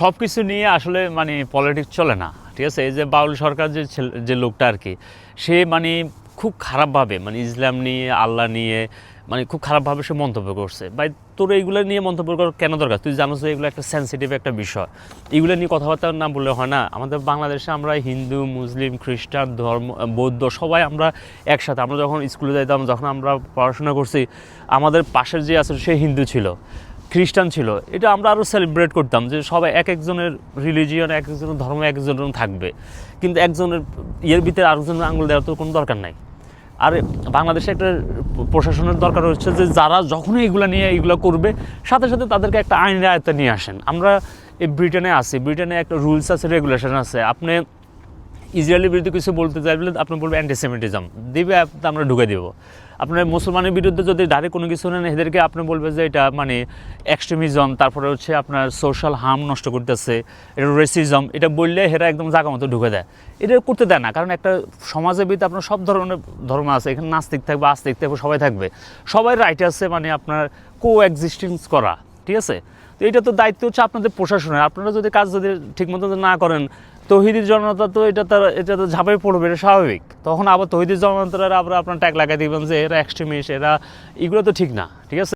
সব কিছু নিয়ে আসলে মানে পলিটিক্স চলে না, ঠিক আছে? এই যে বাউল সরকার যে যে লোকটা আর কি, সে মানে খুব খারাপভাবে মানে ইসলাম নিয়ে, আল্লাহ নিয়ে মানে খুব খারাপভাবে সে মন্তব্য করছে। ভাই, তোর এইগুলো নিয়ে মন্তব্য করার কেন দরকার? তুই জানো যে এগুলো একটা সেন্সিটিভ একটা বিষয়। এগুলো নিয়ে কথাবার্তা না বললে হয় না। আমাদের বাংলাদেশে আমরা হিন্দু, মুসলিম, খ্রিস্টান, ধর্ম, বৌদ্ধ সবাই আমরা একসাথে। আমরা যখন স্কুলে যাইতাম, যখন আমরা পড়াশোনা করছি, আমাদের পাশের যে আছে, সে হিন্দু ছিল। খ্রিস্টান ছিল, এটা আমরা আরও সেলিব্রেট করতাম যে সবাই এক একজনের রিলিজিয়ন এক একজনের ধর্ম, এক একজনের থাকবে। কিন্তু একজনের ইয়ের ভিতরে আরেকজনের আঙুল দেওয়ার তো কোনো দরকার নাই। আর বাংলাদেশে একটা প্রশাসনের দরকার হচ্ছে যে যারা যখনই এগুলো নিয়ে এগুলো করবে, সাথে সাথে তাদেরকে একটা আইনের আয়ত্তে নিয়ে আসেন। আমরা এই ব্রিটেনে আছি, ব্রিটেনে একটা রুলস আছে রেগুলেশন আছে। আপনি ইসরায়েলের বিরুদ্ধে কিছু বলতে চাইলে আপনি বলবেন অ্যান্টিসেমিটিজম দিবে আমরা ঢুকে দেবো। আপনার মুসলমানের বিরুদ্ধে যদি ডাইরেক্ট কোনো কিছু নেন, এদেরকে আপনি বলবে যে এটা মানে এক্সট্রিমিজম তারপরে হচ্ছে আপনার সোশ্যাল হার্ম নষ্ট করতেছে, এটা রেসিজম এটা বললে হেরা একদম জায়গা মতো ঢুকে দেয়। এটা করতে দেয় না, কারণ একটা সমাজের ভিতরে আপনার সব ধরনের ধর্ম আছে, এখানে নাস্তিক থাকবে, আস্তিক থাকবে, সবাই থাকবে। সবাই রাইট আছে মানে আপনার কো এক্সিস্টেন্স করা, ঠিক আছে? তো এটা তো দায়িত্ব হচ্ছে আপনাদের প্রশাসনের। আপনারা যদি কাজ যদি ঠিকমতো না করেন তহিদি জনতা তো এটা তার এটা তো ঝাঁপে পড়বে, এটা স্বাভাবিক। তখন আবার তহিদির জনতারা আবার আপনার ট্যাগ লাগাই দিবেন যে এরা এক্সট্রিমিস্ট এরা এগুলো তো ঠিক না, ঠিক আছে?